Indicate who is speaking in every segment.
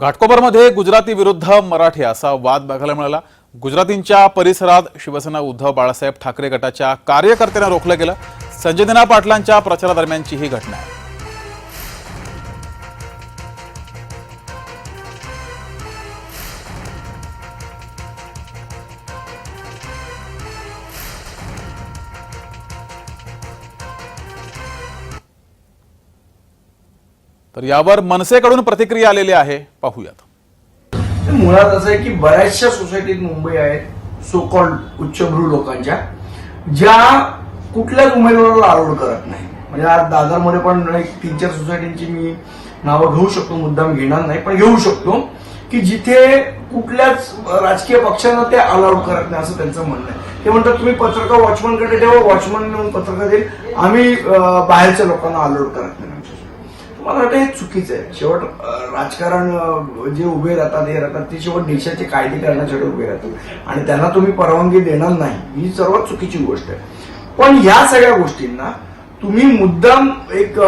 Speaker 1: घाटकोपरमध्ये गुजराती विरुद्ध मराठी असा वाद बघायला मिळाला. गुजरातींच्या परिसरात शिवसेना उद्धव बाळासाहेब ठाकरे गटाच्या कार्यकर्त्यांना रोखलं गेलं. संजय दिना पाटलांच्या प्रचारादरम्यानची ही घटना आहे. तर यावर मनसेकडून प्रतिक्रिया आलेली आहे. पाहूयात.
Speaker 2: मुळात असं आहे की बऱ्याचशा सोसायटीत मुंबई आहेत सो कॉल्ड उच्चभ्रू लोकांच्या ज्या कुठल्याच उमेदवाराला अलोड करत नाही. म्हणजे आज दादरमध्ये पण एक तीन चार सोसायटींची मी नावं घेऊ शकतो मुद्दाम घेणार नाही पण घेऊ शकतो की जिथे कुठल्याच राजकीय पक्षांना ते अलाउड करत नाही असं त्यांचं म्हणणं आहे. ते म्हणतात तुम्ही पत्रकार वॉचमनकडे ठेवा वॉचमन म्हणून पत्रकार देईल. आम्ही बाहेरच्या लोकांना अलाउड करत नाही. मला वाटतं हे चुकीचं आहे. शेवट राजकारण जे उभे राहतात हे राहतात ते शेवट देशाचे कायदे करण्यासाठी उभे राहतात. आणि त्यांना तुम्ही परवानगी देणार नाही. ही सर्वात चुकीची गोष्ट आहे. पण ह्या सगळ्या गोष्टींना तुम्ही मुद्दाम एक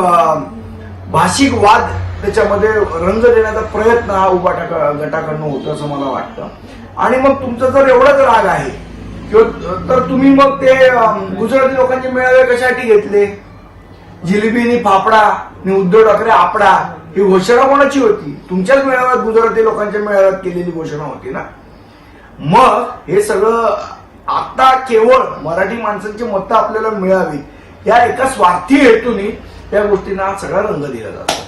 Speaker 2: भाषिक वाद त्याच्यामध्ये रंग देण्याचा प्रयत्न हा उभा गटाकडनं होतो असं मला वाटतं. आणि मग तुमचा जर एवढाच राग आहे किंवा तर तुम्ही मग ते गुजराती लोकांचे मेळावे कशासाठी घेतले? जिलेबीनी फाफडा आणि उद्धव ठाकरे आपडा ही घोषणा कोणाची होती? तुमच्याच मेळाव्यात गुजराती लोकांच्या मेळाव्यात केलेली घोषणा होती ना? मग हे सगळं आता केवळ मराठी माणसांची मतं आपल्याला मिळावी या एका स्वार्थी हेतूने त्या गोष्टींना सगळा रंग दिला जातो.